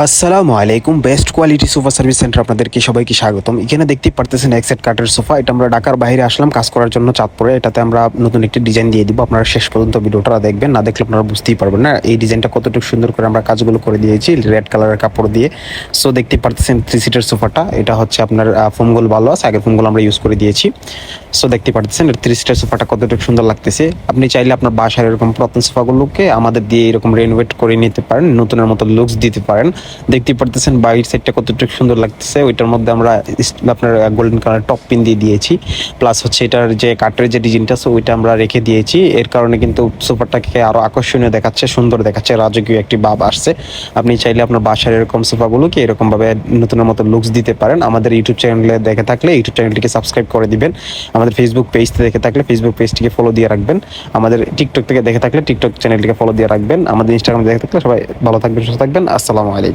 আসসালামু আলাইকুম best quality sofa service centre আপনাদেরকে সবাইকে স্বাগতম। এখানে দেখতে পারতেছেন এক্সেট কাঠের সোফা এটা আমরা ঢাকার বাইরে আসলাম, কাজ করার জন্য চাঁদপুরে। এটাতে আমরা নতুন একটি ডিজাইন দিয়ে দিব। আপনারা শেষ পর্যন্ত ভিডিওটা দেখবেন, না দেখলে আপনারা বুঝতেই পারবেন না। এই ডিজাইনটা কতটুকু সুন্দর করে আমরা কাজগুলো করে দিয়েছি রেড কালারের কাপড় দিয়ে। সো দেখতে পারতেছেন থ্রি সিটের সোফাটা এটা হচ্ছে আপনার ফোমগুলো ভালো আছে আগের ফোমগুলো আমরা ইউজ করে দিয়েছি। সো দেখতে পারতেছেন থ্রি সিটের সোফাটা কতটুকু সুন্দর লাগতেছে। আপনি চাইলে আপনার বাসার এরকম পুরাতন সোফাগুলোকে আমাদের দিয়ে এরকম রেনোভেট করে নিতে পারেন, নতুনের মতো লুকস দিতে পারেন। দেখতেই পারতেছেন বাইরের সাইডটা কতটুকু সুন্দর লাগতেছে। ওইটার মধ্যে আমরা আপনার গোল্ডেন কালার টপ পিন দিয়ে দিয়েছি। প্লাস হচ্ছে এটার যে কাঠের যে ডিজাইনটা আছে, ওইটা আমরা রেখে দিয়েছি। এর কারণে কিন্তু সোফাটাকে আরও আকর্ষণীয় দেখাচ্ছে, সুন্দর দেখাচ্ছে, রাজকীয় একটি ভাব আসছে। আপনি চাইলে আপনার বাসার এরকম সোফাগুলোকে এরকম ভাবে নতুনের মতো লুকস দিতে পারেন। আমাদের ইউটিউব চ্যানেলে দেখে থাকলে ইউটিউব চ্যানেলটিকে সাবস্ক্রাইব করে দিবেন। আমাদের ফেসবুক পেজ দেখে থাকলে ফেসবুক পেজটিকে ফলো দিয়ে রাখবেন। আমাদের টিকটক থেকে দেখে থাকলে টিকটক চ্যানেলটিকে ফলো দিয়ে রাখবেন। আমাদের ইনস্টাগ্রাম দেখে থাকলে সবাই ভালো থাকবেন, সুস্থ থাকবেন। আসসালামু আলাইকুম।